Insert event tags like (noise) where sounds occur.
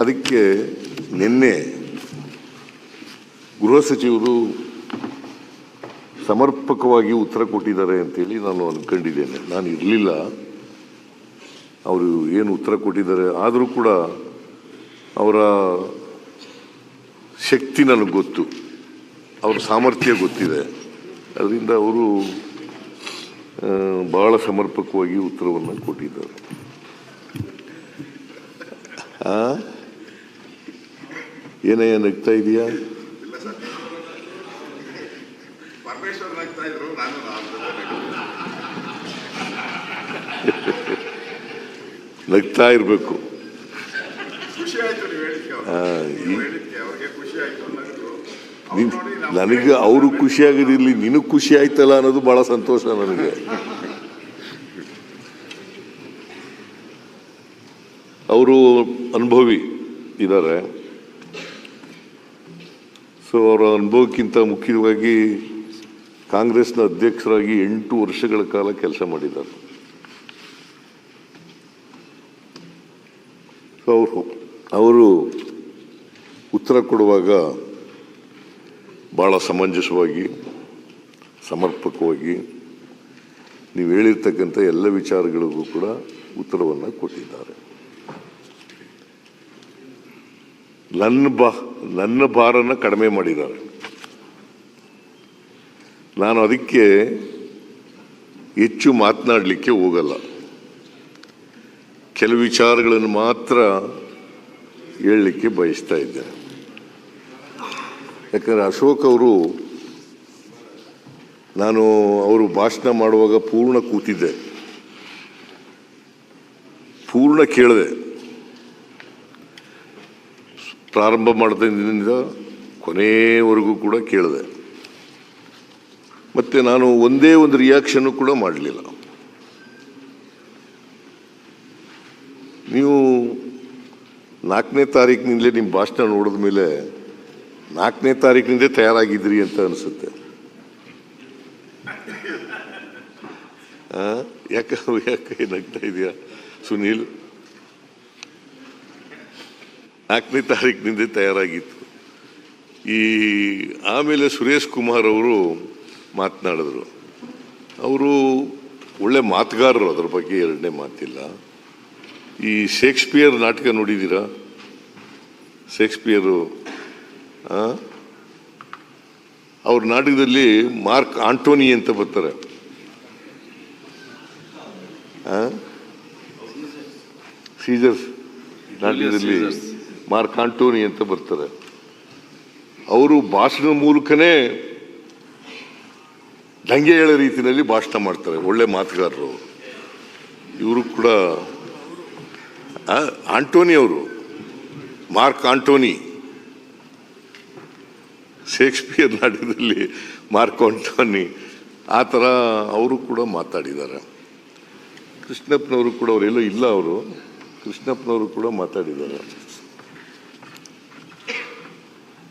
ಅದಕ್ಕೆ ನಿನ್ನೆ ಗೃಹ ಸಚಿವರು ಸಮರ್ಪಕವಾಗಿ ಉತ್ತರ ಕೊಟ್ಟಿದ್ದಾರೆ ಅಂತೇಳಿ ನಾನು ಅಂದ್ಕೊಂಡಿದ್ದೇನೆ ನಾನು ಇರಲಿಲ್ಲ. ಅವರು ಏನು ಉತ್ತರ ಕೊಟ್ಟಿದ್ದಾರೆ, ಆದರೂ ಕೂಡ ಅವರ ಶಕ್ತಿ ನನಗೆ ಗೊತ್ತು. ಅವರ ಸಾಮರ್ಥ್ಯ ಗೊತ್ತಿದೆ. ಅದರಿಂದ ಅವರು ಭಾಳ ಸಮರ್ಪಕವಾಗಿ ಉತ್ತರವನ್ನು ಕೊಟ್ಟಿದ್ದಾರೆ. ಏನಯ್ಯ ನಗ್ತಾ ಇದೆಯಾ ನಗ್ತಾ ಇರಬೇಕು ನನಗೆ ಅವರು ಖುಷಿಯಾಗಿರಲಿ ನಿನಗೆ ಖುಷಿ ಆಯ್ತಲ್ಲ ಅನ್ನೋದು ಬಹಳ ಸಂತೋಷ ನನಗೆ. (laughs) ಅವರು ಅನುಭವಿ ಇದ್ದಾರೆ ಸೊ ಅವರ ಅನುಭವಕ್ಕಿಂತ ಮುಖ್ಯವಾಗಿ ಕಾಂಗ್ರೆಸ್ನ ಅಧ್ಯಕ್ಷರಾಗಿ ಎಂಟು ವರ್ಷಗಳ ಕಾಲ ಕೆಲಸ ಮಾಡಿದ್ದಾರೆ. ಅವರು ಅವರು ಉತ್ತರ ಕೊಡುವಾಗ ಭಾಳ ಸಮಂಜಸವಾಗಿ, ಸಮರ್ಪಕವಾಗಿ ನೀವು ಹೇಳಿರ್ತಕ್ಕಂಥ ಎಲ್ಲ ವಿಚಾರಗಳಿಗೂ ಕೂಡ ಉತ್ತರವನ್ನು ಕೊಟ್ಟಿದ್ದಾರೆ. ನನ್ನ ಬಾ ನನ್ನ ಭಾರನ ಕಡಿಮೆ ಮಾಡಿದ್ದಾರೆ. ನಾನು ಅದಕ್ಕೆ ಹೆಚ್ಚು ಮಾತನಾಡಲಿಕ್ಕೆ ಹೋಗಲ್ಲ. ಕೆಲವು ವಿಚಾರಗಳನ್ನು ಮಾತ್ರ ಹೇಳಲಿಕ್ಕೆ ಬಯಸ್ತಾ ಇದ್ದೇನೆ. ಯಾಕಂದರೆ ಅಶೋಕ್ ಅವರು ನಾನು ಅವರು ಭಾಷಣ ಮಾಡುವಾಗ ಪೂರ್ಣ ಕೂತಿದ್ದೆ. ಪೂರ್ಣ ಕೇಳಿದೆ. ಪ್ರಾರಂಭ ಮಾಡಿದಿಂದ ಕೊನೆಯವರೆಗೂ ಕೂಡ ಕೇಳಿದೆ. ಮತ್ತೆ ನಾನು ಒಂದೇ ಒಂದು ರಿಯಾಕ್ಷನ್ನು ಕೂಡ ಮಾಡಲಿಲ್ಲ. ನೀವು ನಾಲ್ಕನೇ ತಾರೀಕಿನಿಂದಲೇ ನಿಮ್ಮ ಭಾಷಣ ನೋಡಿದ ಮೇಲೆ ನಾಲ್ಕನೇ ತಾರೀಕಿನಿಂದ ತಯಾರಾಗಿದ್ರಿ ಅಂತ ಅನಿಸುತ್ತೆ. ಯಾಕ ಯಾಕೆ ನಗ್ತಾ ಇದೆಯಾ ಸುನೀಲ್? ನಾಲ್ಕನೇ ತಾರೀಕಿನಿಂದ ತಯಾರಾಗಿತ್ತು. ಈ ಆಮೇಲೆ ಸುರೇಶ್ ಕುಮಾರ್ ಅವರು ಮಾತನಾಡಿದ್ರು. ಅವರು ಒಳ್ಳೆ ಮಾತುಗಾರರು ಅದ್ರ ಬಗ್ಗೆ ಎರಡನೇ ಮಾತಿಲ್ಲ. ಈ ಶೇಕ್ಸ್ಪಿಯರ್ ನಾಟಕ ನೋಡಿದ್ದೀರಾ? ಶೇಕ್ಸ್ಪಿಯರು? ಅವ್ರ ನಾಟಕದಲ್ಲಿ ಮಾರ್ಕ್ ಆಂಟೋನಿ ಅಂತ ಬರ್ತಾರೆ. ಸೀಜರ್ಸ್ ನಾಟಕದಲ್ಲಿ. ಮಾರ್ಕ್ ಆಂಟೋನಿ ಅಂತ ಬರ್ತಾರೆ. ಅವರು ಭಾಷಣದ ಮೂಲಕನೇ ದಂಗೆ ಹೇಳೋ ರೀತಿಯಲ್ಲಿ ಭಾಷಣ ಮಾಡ್ತಾರೆ, ಒಳ್ಳೆ ಮಾತುಗಾರರು. ಇವರು ಕೂಡ ಆಂಟೋನಿ ಅವರು, ಮಾರ್ಕ್ ಆಂಟೋನಿ. ಶೇಕ್ಸ್ಪಿಯರ್ ನಾಟಕದಲ್ಲಿ ಮಾರ್ಕ್ ಆಂಟೋನಿ, ಆ ಥರ ಅವರು ಕೂಡ ಮಾತಾಡಿದ್ದಾರೆ. ಕೃಷ್ಣಪ್ಪನವರು ಕೂಡ ಅವರೆಲ್ಲ ಇಲ್ಲ ಅವರು, ಕೃಷ್ಣಪ್ಪನವರು ಕೂಡ ಮಾತಾಡಿದ್ದಾರೆ.